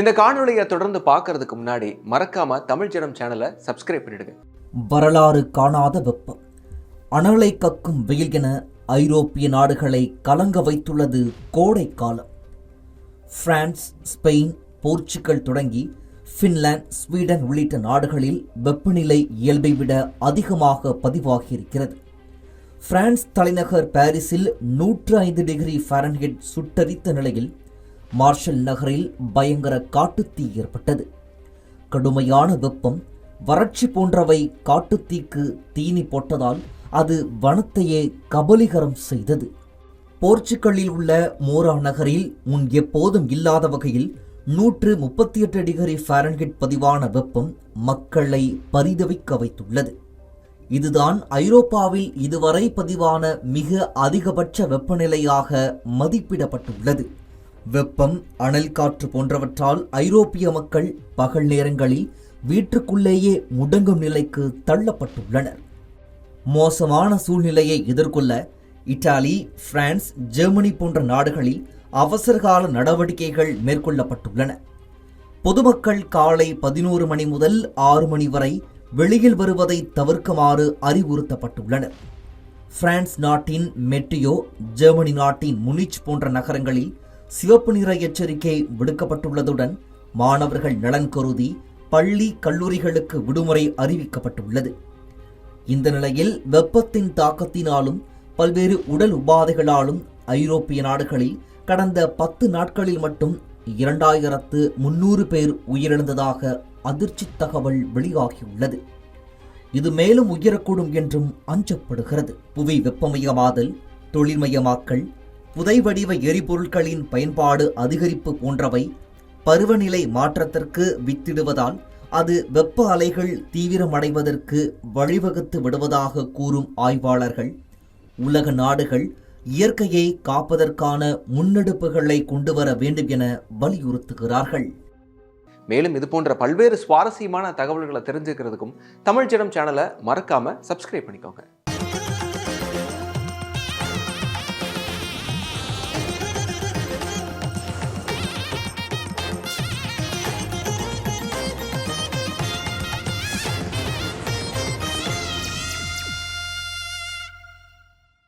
இந்த காணொலியை தொடர்ந்து பார்க்கறதுக்கு முன்னாடி மறக்காம தமிழ் ஜனம் சேனலை சப்ஸ்கிரைப் பண்ணிடுங்க. வரலாறு காணாத வெப்பம். அனலை கக்கும் வெயில் என ஐரோப்பிய நாடுகளை கலங்க வைத்துள்ளது கோடை காலம். பிரான்ஸ் ஸ்பெயின் போர்ச்சுகல் தொடங்கி ஃபின்லாந்து ஸ்வீடன் உள்ளிட்ட நாடுகளில் வெப்பநிலை இயல்பை விட அதிகமாக பதிவாகியிருக்கிறது. பிரான்ஸ் தலைநகர் பாரிஸில் நூற்று ஐந்து டிகிரி ஃபாரன்ஹெட் சுட்டரித்த நிலையில் மார்ஷல் நகரில் பயங்கர காட்டுத்தீ ஏற்பட்டது. கடுமையான வெப்பம் வறட்சி போன்றவை காட்டுத்தீக்கு தீனி போட்டதால் அது வனத்தையே கபலீகரம் செய்தது. போர்ச்சுகலில் உள்ள மோரா நகரில் முன் எப்போதும் இல்லாத வகையில் நூற்று முப்பத்தி எட்டு டிகிரி ஃபாரன்ஹிட் பதிவான வெப்பம் மக்களை பரிதவிக்க வைத்துள்ளது. இதுதான் ஐரோப்பாவில் இதுவரை பதிவான மிக அதிகபட்ச வெப்பநிலையாக மதிப்பிடப்பட்டுள்ளது. வெப்பம் அனல் காற்று போன்றவற்றால் ஐரோப்பிய மக்கள் பகல் நேரங்களில் வீட்டுக்குள்ளேயே முடங்கும் நிலைக்கு தள்ளப்பட்டுள்ளனர். மோசமான சூழ்நிலையை எதிர்கொள்ள இத்தாலி பிரான்ஸ் ஜெர்மனி போன்ற நாடுகளில் அவசரகால நடவடிக்கைகள் மேற்கொள்ளப்பட்டுள்ளன. பொதுமக்கள் காலை பதினோரு மணி முதல் ஆறு மணி வரை வெளியில் வருவதை தவிர்க்குமாறு அறிவுறுத்தப்பட்டுள்ளனர். பிரான்ஸ் நாட்டின் மெட்டியோ ஜெர்மனி நாட்டின் முனிச் போன்ற நகரங்களில் சிவப்பு நிற எச்சரிக்கை விடுக்கப்பட்டுள்ளதுடன் மாணவர்கள் நலன் கருதி பள்ளி கல்லூரிகளுக்கு விடுமுறை அறிவிக்கப்பட்டுள்ளது. இந்த நிலையில் வெப்பத்தின் தாக்கத்தினாலும் பல்வேறு உடல் உபாதைகளாலும் ஐரோப்பிய நாடுகளில் கடந்த பத்து நாட்களில் மட்டும் இரண்டாயிரத்து முன்னூறு பேர் உயிரிழந்ததாக அதிர்ச்சி தகவல் வெளியாகியுள்ளது. இது மேலும் உயரக்கூடும் என்றும் அஞ்சப்படுகிறது. புவி வெப்பமயமாதல் தொழில்மயமாக்கல் புதைவடிவ எரிபொருட்களின் பயன்பாடு அதிகரிப்பு போன்றவை பருவநிலை மாற்றத்திற்கு வித்திடுவதால் அது வெப்ப அலைகள் தீவிரமடைவதற்கு வழிவகுத்து விடுவதாக கூறும் ஆய்வாளர்கள். உலக நாடுகள் இயற்கையை காப்பதற்கான முன்னெடுப்புகளை கொண்டு வர வேண்டும் என வலியுறுத்துகிறார்கள். மேலும் இது போன்ற பல்வேறு சுவாரஸ்யமான தகவல்களை தெரிஞ்சுக்கிறதுக்கும் தமிழ் ஜனம் சேனலை மறக்காம சப்ஸ்கிரைப் பண்ணிக்கோங்க.